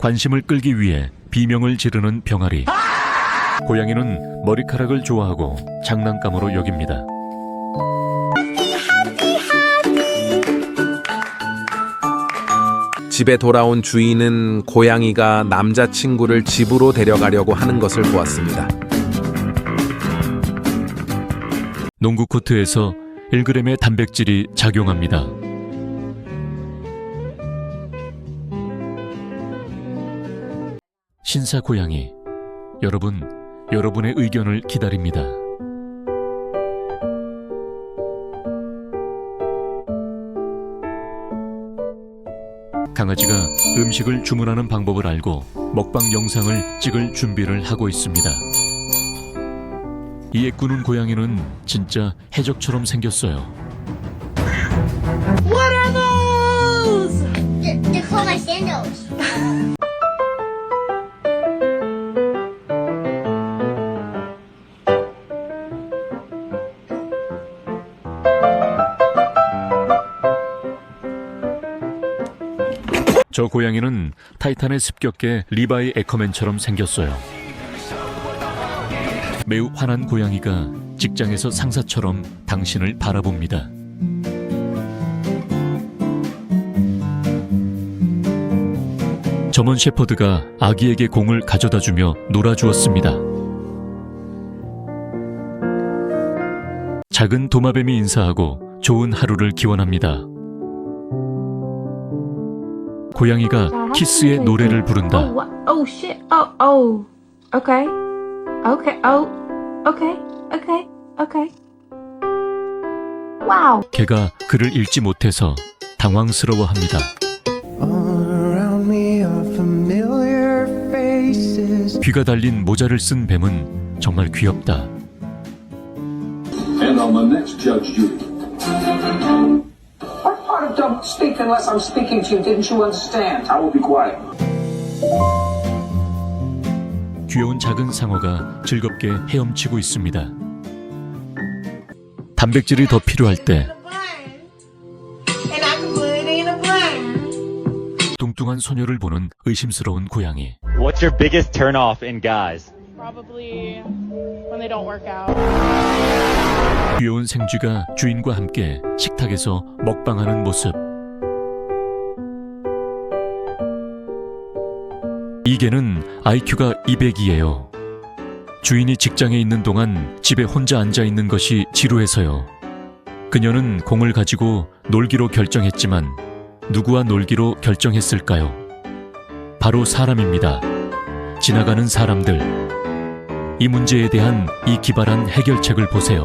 관심을 끌기 위해 비명을 지르는 병아리. 고양이는 머리카락을 좋아하고 장난감으로 여깁니다. 집에 돌아온 주인은 고양이가 남자친구를 집으로 데려가려고 하는 것을 보았습니다. 농구 코트에서 1g의 단백질이 작용합니다. 신사 고양이. 여러분, 여러분의 의견을 기다립니다. 강아지가 음식을 주문하는 방법을 알고 먹방 영상을 찍을 준비를 하고 있습니다. 이에 꾸는 고양이는 진짜 해적처럼 생겼어요. What are those? They're, they're called my sandals. 저 고양이는 타이탄의 습격계 리바이 에커맨처럼 생겼어요. 매우 화난 고양이가 직장에서 상사처럼 당신을 바라봅니다. 점원 셰퍼드가 아기에게 공을 가져다 주며 놀아주었습니다. 작은 도마뱀이 인사하고 좋은 하루를 기원합니다. 고양이가 키스의 노래를 부른다. Oh, oh shit. Oh, oh. Okay. Okay. Oh. Okay. Okay. Okay. Wow. 개가 글을 읽지 못해서 당황스러워합니다. All around me are familiar faces. 귀가 달린 모자를 쓴 뱀은 정말 귀엽다. And on the next Judge Judy. Don't speak unless I'm speaking to you didn't you understand? I will be quiet. 귀여운 작은 상어가 즐겁게 헤엄치고 있습니다. 단백질이 더 필요할 때. 뚱뚱한 소녀를 보는 의심스러운 고양이. What's your biggest turnoff in guys? Probably when they don't work out. 귀여운 생쥐가 주인과 함께 식탁에서 먹방하는 모습. 이 개는 IQ가 200이에요. 주인이 직장에 있는 동안 집에 혼자 앉아 있는 것이 지루해서요. 그녀는 공을 가지고 놀기로 결정했지만 누구와 놀기로 결정했을까요? 바로 사람입니다. 지나가는 사람들. 이 문제에 대한 이 기발한 해결책을 보세요.